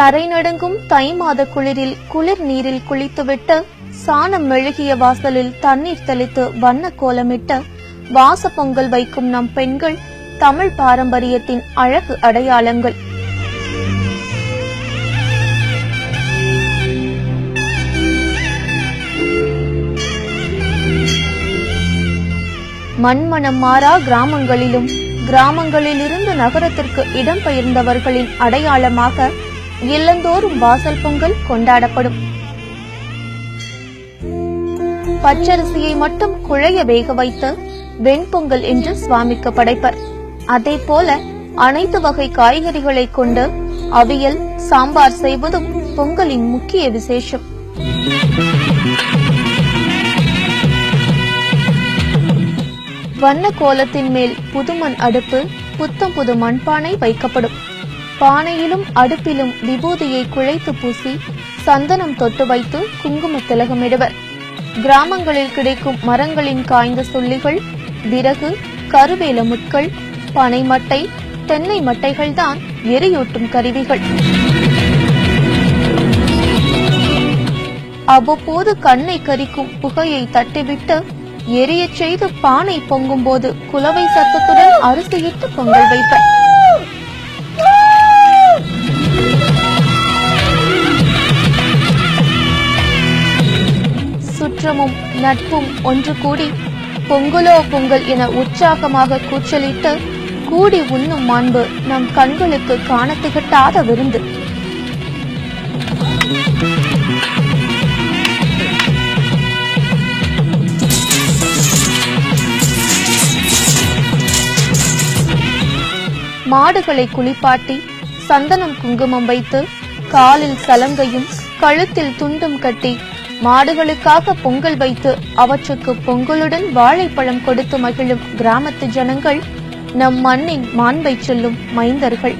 தரை நடுங்கும் தை மாத குளிரில் குளிர் நீரில் குளித்துவிட்டு சாணம் மெழுகிய வாசலில் தண்ணீர் தெளித்து வண்ண கோலமிட்டு வாச பொங்கல் வைக்கும் நம் பெண்கள் தமிழ் பாரம்பரியத்தின் அழகு அடையாளங்கள். மண்மனம் மாறா கிராமங்களிலும் கிராமங்களிலிருந்து நகரத்திற்கு இடம்பெயர்ந்தவர்களின் அடையாளமாக இல்லந்தோறும் வாசல் பொங்கல் கொண்டாடப்படும். பச்சரிசியை மட்டும் குழைய வேக வைத்து வெண்பொங்கல் என்று சுவாமிக்கு படைப்பர். அதே போல அனைத்து வகை காய்கறிகளை கொண்டு அவியல் சாம்பார் செய்வதும் பொங்கலின் முக்கிய விசேஷம். வண்ண கோலத்தின் மேல் புதுமண் அடுப்பு புத்தம் புது மண்பானை வைக்கப்படும். பானையிலும் அடுப்பிலும் விபூதியை குழைத்து பூசி சந்தனம் தொட்டு வைத்து குங்கும திலகமிடுவர். கிராமங்களில் கிடைக்கும் மரங்களின் காய்ந்த சொல்லிகள் விறகு கருவேல முட்கள் பனை மட்டை தென்னை மட்டைகள்தான் எரியூட்டும் கருவிகள். அவ்வப்போது கண்ணை கரிக்கும் புகையை தட்டிவிட்டு எரியச் செய்து பானை பொங்கும் போது குலவை சத்தத்துடன் அரிசியிட்டு பொங்கல் வைப்பர். சுற்றமும் நட்பும் ஒன்று கூடி பொங்கலோ பொங்கல் என உற்சாகமாக கூச்சலிட்டு கூடி உண்ணும் மாண்பு நம் கண்களுக்கு காண திகட்டாத விருந்து. மாடுகளை குளிப்பாட்டி சந்தனம் குங்குமம் வைத்து காலில் சலங்கையும் கழுத்தில் துண்டும் கட்டி மாடுகளுக்காக பொங்கல் வைத்து அவற்றுக்கு பொங்கலுடன் வாழைப்பழம் கொடுத்து மகிழும் கிராமத்து ஜனங்கள் நம் மண்ணின் மாண்பை சொல்லும் மைந்தர்கள்.